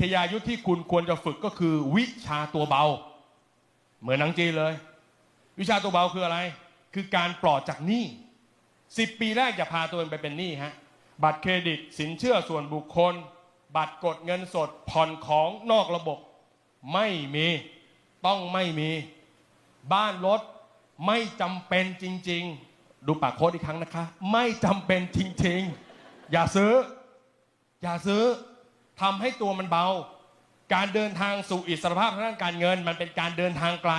ทยายุทธที่คุณควรจะฝึกก็คือวิชาตัวเบา เหมือนหนังจีนเลย วิชาตัวเบาคืออะไร คือการปลอดจากหนี้สิบปีแรกอย่าพาตัวเองไปเป็นหนี้ฮะบัตรเครดิตสินเชื่อส่วนบุคคล บัตรกดเงินสดผ่อนของนอกระบบ ไม่มีต้องไม่มี บ้านรถไม่จำเป็นจริง ๆ ดูปากโค้ดอีกครั้งนะคะ ไม่จำเป็นจริง ๆ อย่าซื้อ อย่าซื้อ ทำให้ตัวมันเบา การเดินทางสู่อิสรภาพทางด้านการเงิน มันเป็นการเดินทางไกล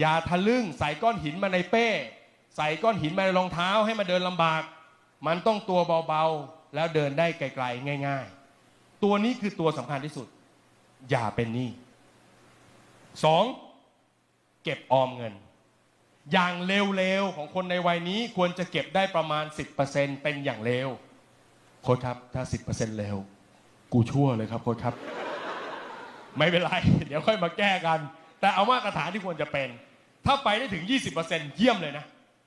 อย่าทะลึ่งใส่ก้อนหินมาในเป้ ใส่ก้อนหินมาในรองเท้าให้มาเดินลำบาก มันต้องตัวเบาๆ แล้วเดินได้ไกลๆ ง่าย ๆ ตัวนี้คือตัวสำคัญที่สุด อย่าเป็นหนี้สองเก็บออมเงิน อย่างเร็วๆ ของคนในวัยนี้ควรจะเก็บได้ประมาณ 10%เป็นอย่างเร็วโค้ชครับถ้า 10%เร็ว กูชั่วเลยครับโค้ชครับ ไม่เป็นไร เดี๋ยวค่อยมาแก้กัน แต่เอามาตรฐานที่ควรจะเป็น ถ้าไปได้ถึง 20%เยี่ยมเลยนะ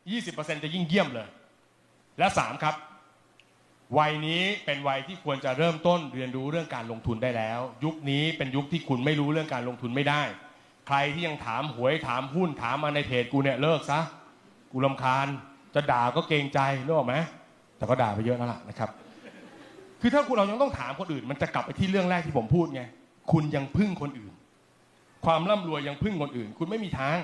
20%จะยิ่งเยี่ยมเลย และ 3 ครับ วัยนี้เป็นวัยที่ควรจะเริ่มต้นเรียนรู้เรื่องการลงทุนได้แล้ว ยุคนี้เป็นยุคที่คุณไม่รู้เรื่องการลงทุนไม่ได้ ใครที่ยังถามหวยถามหุ้นถามมาในเพจกูเนี่ยเลิกซะกูลำคาญจะด่าก็เกรงใจนึกออกไหมแต่ก็ด่าไปเยอะแล้วล่ะนะครับ คือถ้าคุณเรายังต้องถามคนอื่น มันจะกลับไปที่เรื่องแรกที่ผมพูดไง คุณยังพึ่งคนอื่น ความร่ำรวยยังพึ่งคนอื่น คุณไม่มีทาง